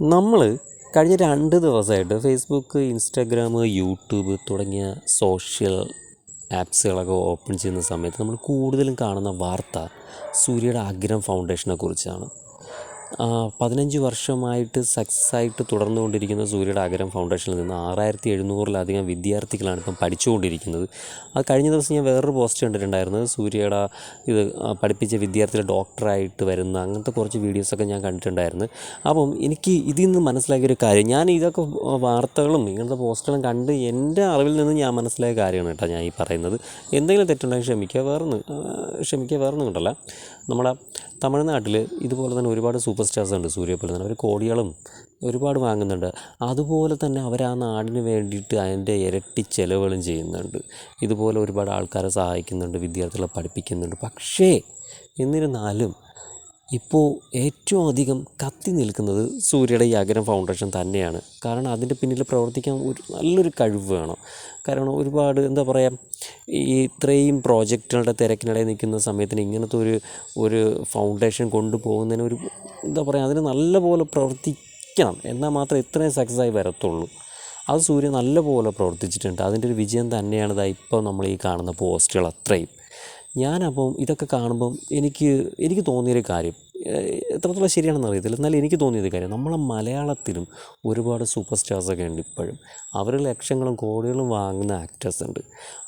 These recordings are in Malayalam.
നമ്മൾ കഴിഞ്ഞ രണ്ട് ദിവസമായിട്ട് ഫേസ്ബുക്ക് ഇൻസ്റ്റാഗ്രാം യൂട്യൂബ് തുടങ്ങിയ സോഷ്യൽ ആപ്സുകളൊക്കെ ഓപ്പൺ ചെയ്യുന്ന സമയത്ത് നമ്മൾ കൂടുതലും കാണുന്ന വാർത്ത സൂര്യയുടെ അഗ്രം ഫൗണ്ടേഷനെ കുറിച്ചാണ്. പതിനഞ്ച് വർഷമായിട്ട് സക്സസ് ആയിട്ട് തുടർന്നുകൊണ്ടിരിക്കുന്ന സൂര്യയുടെ ആഗ്രഹം ഫൗണ്ടേഷനിൽ നിന്ന് ആറായിരത്തി എഴുന്നൂറിലധികം വിദ്യാർത്ഥികളാണ് ഇപ്പം പഠിച്ചുകൊണ്ടിരിക്കുന്നത്. അത് കഴിഞ്ഞ ദിവസം ഞാൻ വേറൊരു പോസ്റ്റ് കണ്ടിട്ടുണ്ടായിരുന്നു. സൂര്യയുടെ ഇത് പഠിപ്പിച്ച വിദ്യാർത്ഥിയുടെ ഡോക്ടറായിട്ട് വരുന്ന അങ്ങനത്തെ കുറച്ച് വീഡിയോസൊക്കെ ഞാൻ കണ്ടിട്ടുണ്ടായിരുന്നു. അപ്പം എനിക്ക് ഇതിൽ നിന്ന് മനസ്സിലാക്കിയൊരു കാര്യം ഞാൻ ഇതൊക്കെ വാർത്തകളും ഇങ്ങനത്തെ പോസ്റ്റുകളും കണ്ട് എന്റെ അറിവിൽ നിന്ന് ഞാൻ മനസ്സിലായ കാര്യമാണ് കേട്ടോ ഞാൻ ഈ പറയുന്നത്. എന്തെങ്കിലും തെറ്റുണ്ടെങ്കിൽ ക്ഷമിക്കുക. വേറൊന്നും ക്ഷമിക്കുക വേറൊന്നും കണ്ടല്ല. നമ്മുടെ തമിഴ്നാട്ടിൽ ഇതുപോലെ തന്നെ ഒരുപാട് സൂപ്പർ സ്റ്റാർസ് ഉണ്ട് സൂര്യ പോലെ തന്നെ. അവർ കോടികളും ഒരുപാട് വാങ്ങുന്നുണ്ട്. അതുപോലെ തന്നെ അവർ ആ നാടിന് വേണ്ടിയിട്ട് അതിന്റെ ഇരട്ടി ചിലവുകളും ചെയ്യുന്നുണ്ട്. ഇതുപോലെ ഒരുപാട് ആൾക്കാരെ സഹായിക്കുന്നുണ്ട് വിദ്യാർത്ഥികളെ പഠിപ്പിക്കുന്നുണ്ട്. പക്ഷേ എന്നിരുന്നാലും ഇപ്പോൾ ഏറ്റവും അധികം കത്തി നിൽക്കുന്നത് സൂര്യയുടെ ഈ ഫൗണ്ടേഷൻ തന്നെയാണ്. കാരണം അതിന്റെ പിന്നിൽ പ്രവർത്തിക്കാൻ ഒരു നല്ലൊരു കഴിവ് വേണം. കാരണം ഒരുപാട് എന്താ പറയുക ഈ ഇത്രയും പ്രോജക്റ്റുകളുടെ തിരക്കിനിടയിൽ നിൽക്കുന്ന സമയത്തിന് ഇങ്ങനത്തെ ഒരു ഒരു ഫൗണ്ടേഷൻ കൊണ്ടുപോകുന്നതിന് ഒരു എന്താ പറയുക അതിന് നല്ലപോലെ പ്രവർത്തിക്കണം. എന്നാൽ മാത്രം ഇത്രയും സക്സസ് ആയി വരത്തുള്ളൂ. അത് സൂര്യ നല്ലപോലെ പ്രവർത്തിച്ചിട്ടുണ്ട്. അതിന്റെ ഒരു വിജയം തന്നെയാണ് ഇതാ ഇപ്പോൾ നമ്മൾ ഈ കാണുന്ന പോസ്റ്റുകൾ അത്രയും. ഞാനപ്പം ഇതൊക്കെ കാണുമ്പം എനിക്ക് എനിക്ക് തോന്നിയൊരു കാര്യം. എത്രത്തോളം ശരിയാണെന്ന് അറിയത്തില്ല. എന്നാൽ എനിക്ക് തോന്നിയൊരു കാര്യം. നമ്മളെ മലയാളത്തിലും ഒരുപാട് സൂപ്പർ സ്റ്റാർസൊക്കെ ഉണ്ട് ഇപ്പോഴും. അവർ ലക്ഷങ്ങളും കോടികളും വാങ്ങുന്ന ആക്ടേഴ്സ് ഉണ്ട്.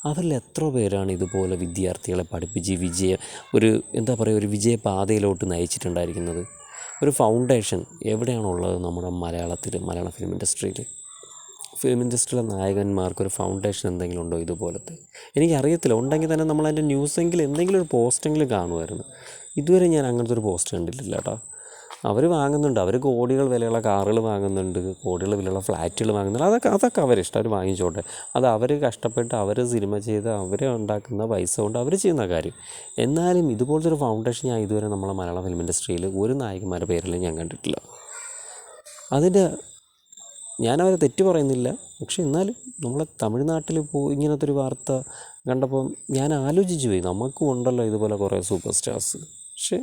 അവരിൽ എത്ര പേരാണ് ഇതുപോലെ വിദ്യാർത്ഥികളെ പഠിപ്പിച്ച് വിജയ ഒരു എന്താ പറയുക ഒരു വിജയപാതയിലോട്ട് നയിച്ചിട്ടുണ്ടായിരിക്കുന്നത്. ഒരു ഫൗണ്ടേഷൻ എവിടെയാണുള്ളത് നമ്മുടെ മലയാളത്തിൽ മലയാള ഫിലിം ഇൻഡസ്ട്രിയിൽ ഫിലിം ഇൻഡസ്ട്രിയിലെ നായകന്മാർക്ക് ഒരു ഫൗണ്ടേഷൻ എന്തെങ്കിലും ഉണ്ടോ ഇതുപോലത്തെ? എനിക്കറിയത്തില്ല. ഉണ്ടെങ്കിൽ തന്നെ നമ്മൾ അതിന്റെ ന്യൂസെങ്കിലും എന്തെങ്കിലും ഒരു പോസ്റ്റെങ്കിലും കാണുമായിരുന്നു. ഇതുവരെ ഞാൻ അങ്ങനത്തെ ഒരു പോസ്റ്റ് കണ്ടിട്ടില്ല കേട്ടോ. അവർ വാങ്ങുന്നുണ്ട്. അവർ കോടികൾ വിലയുള്ള കാറുകൾ വാങ്ങുന്നുണ്ട്. കോടികൾ വിലയുള്ള ഫ്ലാറ്റുകൾ വാങ്ങുന്നുണ്ട്. അതൊക്കെ അതൊക്കെ അവരിഷ്ടം. അവർ വാങ്ങിച്ചോട്ടെ. അത് അവർ കഷ്ടപ്പെട്ട് അവർ സിനിമ ചെയ്ത് അവർ ഉണ്ടാക്കുന്ന പൈസ കൊണ്ട് അവർ ചെയ്യുന്ന കാര്യം. എന്നാലും ഇതുപോലത്തെ ഒരു ഫൗണ്ടേഷൻ ഞാൻ ഇതുവരെ നമ്മളെ മലയാള ഫിലിം ഇൻഡസ്ട്രിയിൽ ഒരു നായകന്മാരുടെ പേരിലും ഞാൻ കണ്ടിട്ടില്ല. അതിന്റെ ഞാനവരെ തെറ്റ് പറയുന്നില്ല. പക്ഷെ എന്നാലും നമ്മളെ തമിഴ്നാട്ടിൽ പോ ഇങ്ങനത്തെ ഒരു വാർത്ത കണ്ടപ്പം ഞാൻ ആലോചിച്ചു പോയി. നമുക്കും ഉണ്ടല്ലോ ഇതുപോലെ കുറേ സൂപ്പർ സ്റ്റാർസ്. പക്ഷേ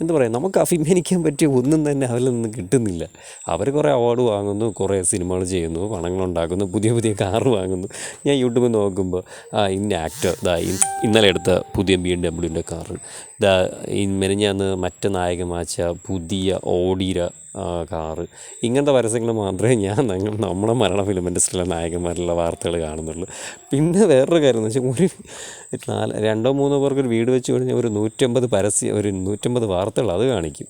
എന്താ പറയുക നമുക്ക് അഭിമാനിക്കാൻ പറ്റിയ ഒന്നും തന്നെ അവരിൽ നിന്ന് കിട്ടുന്നില്ല. അവർ കുറേ അവാർഡ് വാങ്ങുന്നു കുറേ സിനിമകൾ ചെയ്യുന്നു പണങ്ങൾ ഉണ്ടാക്കുന്നു പുതിയ പുതിയ കാർ വാങ്ങുന്നു. ഞാൻ യൂട്യൂബിൽ നോക്കുമ്പോൾ ആ ഇന്ന ആക്ടർ ദാ ഇൻ- ഇന്നലെ എടുത്ത പുതിയ ബി എം ഡബ്ല്യുവിന്റെ ദാ ഈ മെനഞ്ഞാന്ന് മറ്റേ നായകൻ വാച്ച പുതിയ ഓടിര കാറ്. ഇങ്ങനത്തെ പരസ്യങ്ങൾ മാത്രമേ ഞാൻ ഞങ്ങൾ നമ്മുടെ മലയാള ഫിലിം ഇൻഡസ്ട്രിയിലെ നായകന്മാരുള്ള വാർത്തകൾ കാണുന്നുള്ളൂ. പിന്നെ വേറൊരു കാര്യം എന്ന് വെച്ചാൽ ഒരു നാല് രണ്ടോ മൂന്നോ പേർക്ക് ഒരു വീട് വെച്ച് കഴിഞ്ഞാൽ ഒരു നൂറ്റമ്പത് പരസ്യം ഒരു നൂറ്റമ്പത് വാർത്തകൾ അത് കാണിക്കും.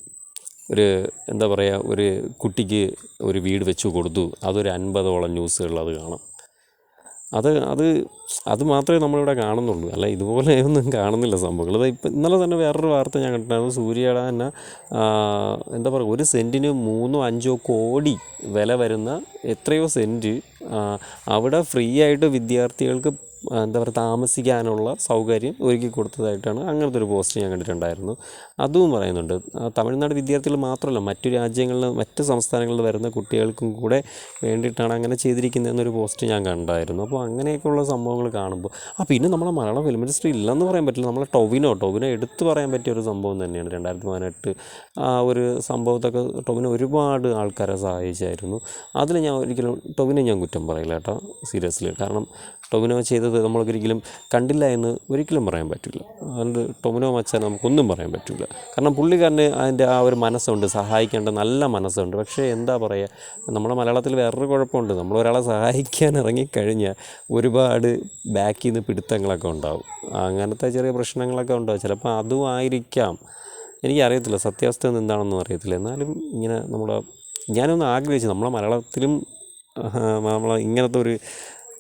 ഒരു എന്താ പറയുക ഒരു കുട്ടിക്ക് ഒരു വീട് വെച്ച് കൊടുത്തു. അതൊരു അൻപതോളം ന്യൂസുകളിൽ അത് കാണാം. അത് അത് അത് മാത്രമേ നമ്മളിവിടെ കാണുന്നുള്ളൂ. അല്ല ഇതുപോലെ ഒന്നും കാണുന്നില്ല സംഭവങ്ങൾ. അത് ഇപ്പം ഇന്നലെ തന്നെ വേറൊരു വാർത്ത ഞാൻ കണ്ടിട്ടുണ്ടായിരുന്നു. സൂര്യയുടെ തന്നെ എന്താ പറയുക ഒരു സെന്റിന് മൂന്നോ അഞ്ചോ കോടി വില വരുന്ന എത്രയോ സെന്റ് അവിടെ ഫ്രീ ആയിട്ട് വിദ്യാർത്ഥികൾക്ക് എന്താ പറയുക താമസിക്കാനുള്ള സൗകര്യം ഒരുക്കി കൊടുത്തതായിട്ടാണ് അങ്ങനത്തെ ഒരു പോസ്റ്റ് ഞാൻ കണ്ടിട്ടുണ്ടായിരുന്നു. അതും പറയുന്നുണ്ട്. തമിഴ്നാട് വിദ്യാർത്ഥികൾ മാത്രമല്ല മറ്റു രാജ്യങ്ങളിൽ മറ്റ് സംസ്ഥാനങ്ങളിൽ വരുന്ന കുട്ടികൾക്കും കൂടെ വേണ്ടിയിട്ടാണ് അങ്ങനെ ചെയ്തിരിക്കുന്നതെന്നൊരു പോസ്റ്റ് ഞാൻ കണ്ടായിരുന്നു. അപ്പോൾ അങ്ങനെയൊക്കെയുള്ള സംഭവങ്ങൾ കാണുമ്പോൾ ആ പിന്നെ നമ്മളെ മലയാളം ഫിലിം ഇൻഡസ്ട്രി ഇല്ലെന്ന് പറയാൻ പറ്റില്ല. നമ്മളെ ടൊവിനോ ടൊവിനോ എടുത്തു പറയാൻ പറ്റിയ ഒരു സംഭവം തന്നെയാണ് രണ്ടായിരത്തി പതിനെട്ട് ആ ഒരു സംഭവത്തൊക്കെ ടൊവിനോ ഒരുപാട് ആൾക്കാരെ സഹായിച്ചായിരുന്നു. അതിൽ ഞാൻ ഒരിക്കലും ടൊവിനെ ഞാൻ കുറ്റം പറയില്ല കേട്ടോ സീരിയസ്ലി. കാരണം ടൊവിനോ ചെയ്തത് നമ്മളൊരിക്കലും കണ്ടില്ല എന്ന് ഒരിക്കലും പറയാൻ പറ്റില്ല. അതുകൊണ്ട് ടൊമിനോ മച്ചാൻ നമുക്കൊന്നും പറയാൻ പറ്റില്ല. കാരണം പുള്ളിക്കാരന് അതിന്റെ ആ ഒരു മനസ്സുണ്ട് സഹായിക്കേണ്ട നല്ല മനസ്സുണ്ട്. പക്ഷേ എന്താ പറയുക നമ്മുടെ മലയാളത്തിൽ വേറൊരു കുഴപ്പമുണ്ട്. നമ്മൾ ഒരാളെ സഹായിക്കാൻ ഇറങ്ങിക്കഴിഞ്ഞാൽ ഒരുപാട് ബാക്കിൽ നിന്ന് പിടുത്തങ്ങളൊക്കെ ഉണ്ടാവും. അങ്ങനത്തെ ചെറിയ പ്രശ്നങ്ങളൊക്കെ ഉണ്ടാവും. ചിലപ്പോൾ അതും ആയിരിക്കാം. എനിക്കറിയത്തില്ല സത്യാവസ്ഥ എന്താണെന്നും അറിയത്തില്ല. എന്നാലും ഇങ്ങനെ നമ്മുടെ ഞാനൊന്ന് ആഗ്രഹിച്ചു. നമ്മളെ മലയാളത്തിലും നമ്മളെ ഇങ്ങനത്തെ ഒരു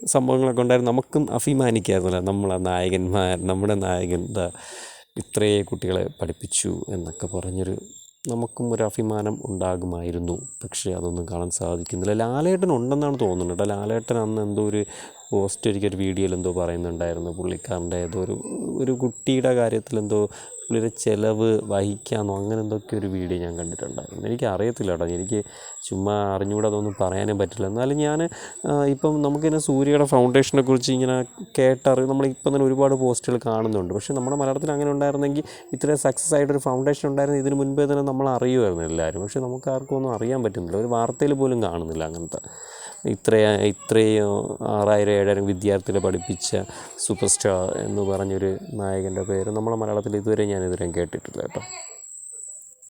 സംഭവങ്ങളൊക്കെ ഉണ്ടായിരുന്നു. നമുക്കും അഭിമാനിക്കായിരുന്നല്ലോ. നമ്മളെ നായകന്മാർ നമ്മുടെ നായകൻ എന്താ ഇത്രയേ കുട്ടികളെ പഠിപ്പിച്ചു എന്നൊക്കെ പറഞ്ഞൊരു നമുക്കും ഒരു അഭിമാനം ഉണ്ടാകുമായിരുന്നു. പക്ഷേ അതൊന്നും കാണാൻ സാധിക്കുന്നില്ല. ലാലേട്ടൻ ഉണ്ടെന്നാണ് തോന്നുന്നത് കേട്ടോ. ലാലേട്ടൻ അന്ന് എന്തോ ഒരു പോസ്റ്റ് ഒരിക്കൽ ഒരു വീഡിയോയിൽ എന്തോ പറയുന്നുണ്ടായിരുന്നു. പുള്ളിക്കാരന്റെ ഏതോ ഒരു ഒരു കുട്ടിയുടെ കാര്യത്തിൽ എന്തോ പുള്ളിയുടെ ചിലവ് വഹിക്കാമെന്നോ അങ്ങനെ എന്തൊക്കെ ഒരു വീഡിയോ ഞാൻ കണ്ടിട്ടുണ്ടായിരുന്നു. എനിക്ക് അറിയത്തില്ല കേട്ടോ. എനിക്ക് ചുമ്മാ അറിഞ്ഞുകൂടെ അതൊന്നും പറയാനും പറ്റില്ല. എന്നാലും ഞാൻ ഇപ്പം നമുക്കിങ്ങനെ സൂര്യയുടെ ഫൗണ്ടേഷനെ കുറിച്ച് ഇങ്ങനെ കേട്ടറി നമ്മളിപ്പം തന്നെ ഒരുപാട് പോസ്റ്റുകൾ കാണുന്നുണ്ട്. പക്ഷേ നമ്മുടെ മലയാളത്തിൽ അങ്ങനെ ഉണ്ടായിരുന്നെങ്കിൽ ഇത്രയും സക്സസ് ആയിട്ടൊരു ഫൗണ്ടേഷൻ ഉണ്ടായിരുന്നു ഇതിന് മുൻപേ തന്നെ നമ്മൾ അറിയുമായിരുന്നു എല്ലാവരും. പക്ഷേ നമുക്ക് ആർക്കും ഒന്നും അറിയാൻ പറ്റുന്നില്ല. ഒരു വാർത്തയിൽ പോലും കാണുന്നില്ല അങ്ങനത്തെ. ഇത്രയും ഇത്രയും ആറായിരം ഏഴായിരം വിദ്യാർത്ഥികളെ പഠിപ്പിച്ച സൂപ്പർ സ്റ്റാർ എന്ന് പറഞ്ഞൊരു നായകന്റെ പേര് നമ്മളെ മലയാളത്തിൽ ഇതുവരെ ഞാൻ ഇതുവരെയും കേട്ടിട്ടില്ല കേട്ടോ.